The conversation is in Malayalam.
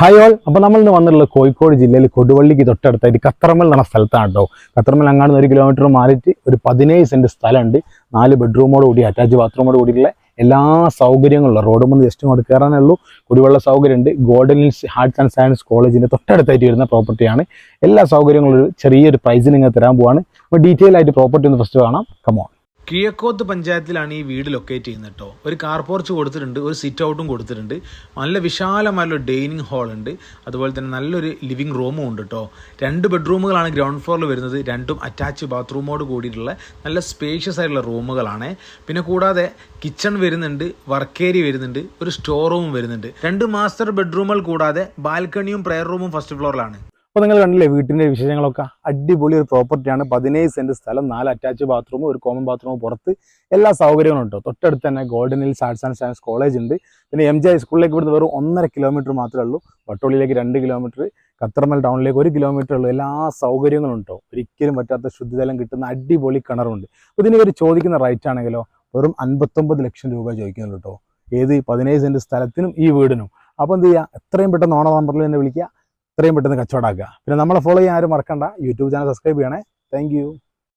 ഹായ് ഓൾ അപ്പോൾ നമ്മൾ ഇന്ന് വന്നിട്ടുള്ളത് കോഴിക്കോട് ജില്ലയിൽ കൊടുവള്ളിക്ക് തൊട്ടടുത്തായിട്ട് കത്രമൽ എന്ന സ്ഥലത്താണ് കേട്ടോ കത്രമൽ അങ്ങാട് ഒരു കിലോമീറ്റർ മാറിയിട്ട് ഒരു പതിനേഴ് സെന്റ് സ്ഥലമുണ്ട്. നാല് ബെഡ്റൂമോട് കൂടി അറ്റാച്ച് ബാത്റൂമോട് കൂടിയുള്ള എല്ലാ സൗകര്യങ്ങളുള്ള റോഡ് മുന്ന് ജസ്റ്റ് ഇങ്ങോട്ട് കയറാനേ ഉള്ളൂ. കുടിവെള്ള സൗകര്യമുണ്ട്. Golden hills arts and science കോളേജിന്റെ തൊട്ടടുത്തായിട്ട് വരുന്ന പ്രോപ്പർട്ടിയാണ് എല്ലാ സൗകര്യങ്ങളും ഒരു ചെറിയൊരു പ്രൈസിൽ നിങ്ങൾ തരാൻ പോവാണ്. അപ്പോൾ ഡീറ്റെയിൽ ആയിട്ട് പ്രോപ്പർട്ടി ഒന്ന് ഫസ്റ്റ് കാണാം. കമോൺ കിഴക്കോത്ത് പഞ്ചായത്തിലാണ് ഈ വീട് ലൊക്കേറ്റ് ചെയ്യുന്നത് കേട്ടോ ഒരു കാർ പോർച്ച് കൊടുത്തിട്ടുണ്ട് ഒരു സിറ്റ് ഔട്ടും കൊടുത്തിട്ടുണ്ട്. നല്ല വിശാലമായൊരു ഡൈനിങ് ഹാൾ ഉണ്ട്. അതുപോലെ തന്നെ നല്ലൊരു ലിവിങ് റൂമും ഉണ്ട് കേട്ടോ രണ്ട് ബെഡ്റൂമുകളാണ് ഗ്രൗണ്ട് ഫ്ലോറിൽ വരുന്നത്. രണ്ടും അറ്റാച്ച് ബാത്റൂമോട് കൂടിയിട്ടുള്ള നല്ല സ്പേഷ്യസ് ആയിട്ടുള്ള റൂമുകളാണ് പിന്നെ കൂടാതെ കിച്ചൺ വരുന്നുണ്ട് വർക്ക് ഏരിയ വരുന്നുണ്ട് ഒരു സ്റ്റോർ റൂമും വരുന്നുണ്ട്. രണ്ട് മാസ്റ്റർ ബെഡ്റൂമുകൾ കൂടാതെ ബാൽക്കണിയും പ്രെയർ റൂമും ഫസ്റ്റ് ഫ്ലോറിലാണ് അപ്പോൾ നിങ്ങൾ കണ്ടില്ലേ വീട്ടിന്റെ വിശേഷങ്ങളൊക്കെ? അടിപൊളി ഒരു പ്രോപ്പർട്ടിയാണ് പതിനേഴ് സെന്റ് സ്ഥലം നാല് അറ്റാച്ച് ബാത്റൂം ഒരു കോമൺ ബാത്റൂം പുറത്ത്. എല്ലാ സൗകര്യങ്ങളും ഉണ്ട് തൊട്ടടുത്ത് തന്നെ golden hills arts and science college ഉണ്ട്. പിന്നെ എം ജി സ്കൂളിലേക്ക് ഇവിടുന്ന് വെറും ഒന്നര കിലോമീറ്റർ മാത്രമേ ഉള്ളൂ. വട്ടോളിയിലേക്ക് രണ്ട് കിലോമീറ്റർ കത്തർമൽ ടൗണിലേക്ക് ഒരു കിലോമീറ്റർ ഉള്ളൂ. എല്ലാ സൗകര്യങ്ങളും ഉണ്ടോ ഒരിക്കലും പറ്റാത്ത ശുദ്ധജലം കിട്ടുന്ന അടിപൊളി കിണറുണ്ട്. അപ്പോൾ ഇതിന് ഇവർ ചോദിക്കുന്ന റൈറ്റ് ആണെങ്കിലോ വെറും അൻപത്തൊമ്പത് ലക്ഷം രൂപ ചോദിക്കുന്നുള്ളൂ കേട്ടോ. ഏത് പതിനേഴ് സെന്റ് സ്ഥലത്തിനും ഈ വീടിനും. അപ്പോൾ എന്ത് ചെയ്യുക എത്രയും പെട്ടെന്ന് ഓണ നമ്പറിൽ തന്നെ വിളിക്കുക. എത്രയും പെട്ടെന്ന് കച്ചവടമാക്കുക. പിന്നെ നമ്മളെ ഫോളോ ചെയ്യാൻ ആരും മറക്കണ്ട. യൂട്യൂബ് ചാനൽ സബ്സ്ക്രൈബ് ചെയ്യണേ. താങ്ക്